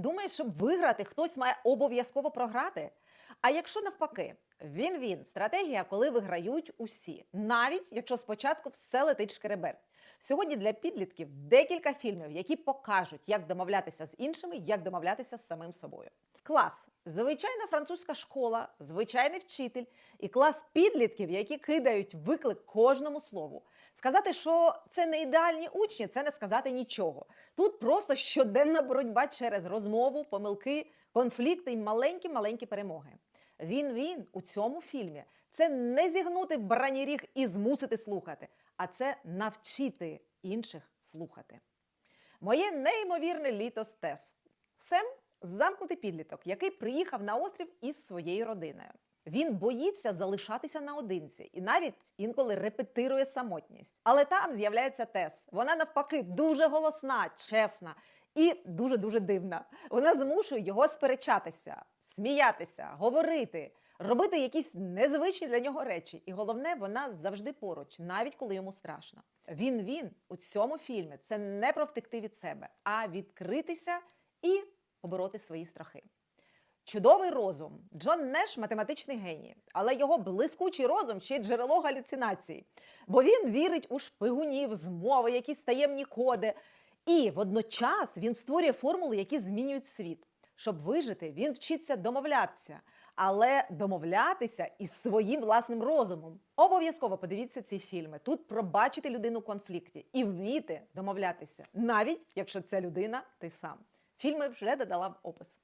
Думаєш, щоб виграти, хтось має обов'язково програти? А якщо навпаки, він-він стратегія, коли виграють усі, навіть якщо спочатку все летить шкереберть. Сьогодні для підлітків декілька фільмів, які покажуть, як домовлятися з іншими, як домовлятися з самим собою. Клас, звичайна французька школа, звичайний вчитель і клас підлітків, які кидають виклик кожному слову. Сказати, що це не ідеальні учні, це не сказати нічого. Тут просто щоденна боротьба через розмову, помилки, конфлікти і маленькі-маленькі перемоги. Він він у цьому фільмі це не зігнути барані ріг і змусити слухати, а це навчити інших слухати. Моє неймовірне літо з Тес. Сем замкнутий підліток, який приїхав на острів із своєю родиною. Він боїться залишатися наодинці і навіть інколи репетирує самотність. Але там з'являється Тес. Вона навпаки дуже голосна, чесна і дуже дуже дивна. Вона змушує його сперечатися, сміятися, говорити, робити якісь незвичні для нього речі. І головне, вона завжди поруч, навіть коли йому страшно. Він він у цьому фільмі це не про втекти від себе, а відкритися і побороти свої страхи. Чудовий розум. Джон Неш математичний геній, але його блискучий розум ще й джерело галюцинацій. Бо він вірить у шпигунів, змови, якісь таємні коди. І водночас він створює формули, які змінюють світ. Щоб вижити, він вчиться домовлятися, але домовлятися із своїм власним розумом. Обов'язково подивіться ці фільми. Тут пробачити людину в конфлікті і вміти домовлятися, навіть якщо ця людина ти сам. Фільми вже додала в опис.